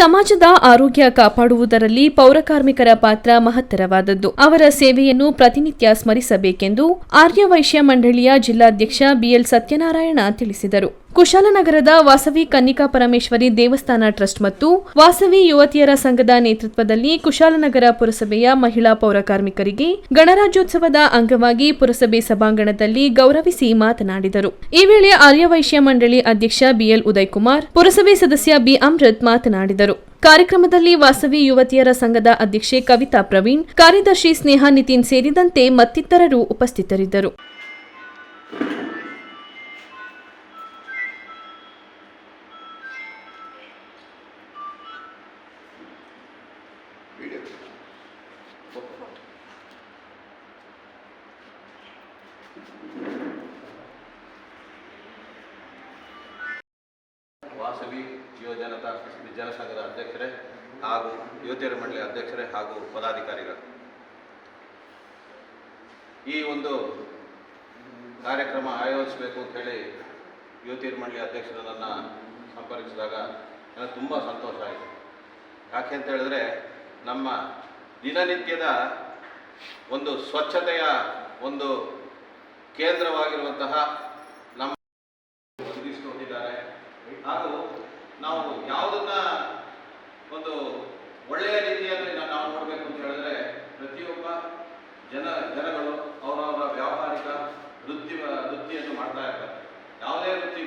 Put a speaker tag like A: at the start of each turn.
A: ಸಮಾಜದ ಆರೋಗ್ಯ ಕಾಪಾಡುವುದರಲ್ಲಿ ಪೌರಕಾರ್ಮಿಕರ ಪಾತ್ರ ಮಹತ್ತರವಾದದ್ದು. ಅವರ ಸೇವೆಯನ್ನು ಪ್ರತಿನಿತ್ಯ ಸ್ಮರಿಸಬೇಕೆಂದು ಆರ್ಯವೈಶ್ಯ ಮಂಡಳಿಯ ಜಿಲ್ಲಾಧ್ಯಕ್ಷ ಬಿಎಲ್ ಸತ್ಯನಾರಾಯಣ ತಿಳಿಸಿದರು. ಕುಶಾಲನಗರದ ವಾಸವಿ ಕನ್ನಿಕಾ ಪರಮೇಶ್ವರಿ ದೇವಸ್ಥಾನ ಟ್ರಸ್ಟ್ ಮತ್ತು ವಾಸವಿ ಯುವತಿಯರ ಸಂಘದ ನೇತೃತ್ವದಲ್ಲಿ ಕುಶಾಲನಗರ ಪುರಸಭೆಯ ಮಹಿಳಾ ಪೌರಕಾರ್ಮಿಕರಿಗೆ ಗಣರಾಜ್ಯೋತ್ಸವದ ಅಂಗವಾಗಿ ಪುರಸಭೆ ಸಭಾಂಗಣದಲ್ಲಿ ಗೌರವಿಸಿ ಮಾತನಾಡಿದರು. ಈ ವೇಳೆ ಆರ್ಯವೈಶ್ಯ ಮಂಡಳಿ ಅಧ್ಯಕ್ಷ ಬಿಎಲ್ ಉದಯ್ ಕುಮಾರ್ ಪುರಸಭೆ ಸದಸ್ಯ ಬಿ ಅಮೃತ್ ಮಾತನಾಡಿದರು. ಕಾರ್ಯಕ್ರಮದಲ್ಲಿ ವಾಸವಿ ಯುವತಿಯರ ಸಂಘದ ಅಧ್ಯಕ್ಷೆ ಕವಿತಾ ಪ್ರವೀಣ್, ಕಾರ್ಯದರ್ಶಿ ಸ್ನೇಹ ನಿತಿನ್ ಸೇರಿದಂತೆ ಮತ್ತಿತರರು ಉಪಸ್ಥಿತರಿದ್ದರು.
B: ವಾಸವಿ ಯುವ ಜನತಾ ಜನಸಂಘದ ಅಧ್ಯಕ್ಷರೇ ಹಾಗೂ ಯುವತಿಯರ ಮಂಡಳಿ ಅಧ್ಯಕ್ಷರೇ ಹಾಗೂ ಪದಾಧಿಕಾರಿಗಳು. ಈ ಒಂದು ಕಾರ್ಯಕ್ರಮ ಆಯೋಜಿಸಬೇಕು ಅಂತ ಹೇಳಿ ಯುವತಿಯರ ಮಂಡಳಿ ಅಧ್ಯಕ್ಷರನ್ನು ಸಂಪರ್ಕಿಸಿದಾಗ ನನಗೆ ತುಂಬ ಸಂತೋಷ ಆಯಿತು. ಯಾಕೆ ಅಂತ ಹೇಳಿದ್ರೆ ನಮ್ಮ ದಿನನಿತ್ಯದ ಒಂದು ಸ್ವಚ್ಛತೆಯ ಒಂದು ಕೇಂದ್ರವಾಗಿರುವಂತಹ ನಮ್ಮ ವಿಧಿಸಿಕೊಂಡಿದ್ದಾರೆ ಹಾಗೂ ನಾವು ಯಾವುದನ್ನ ಒಂದು ಒಳ್ಳೆಯ ರೀತಿಯಲ್ಲಿ ನಾವು ನೋಡಬೇಕು ಅಂತ ಹೇಳಿದ್ರೆ ಪ್ರತಿಯೊಬ್ಬ ಜನ ಜನಗಳು ಅವರವರ ವ್ಯಾವಹಾರಿಕ ವೃತ್ತಿ, ವೃತ್ತಿಯನ್ನು ಮಾಡ್ತಾ ಇರ್ತಾರೆ. ಯಾವುದೇ ವೃತ್ತಿ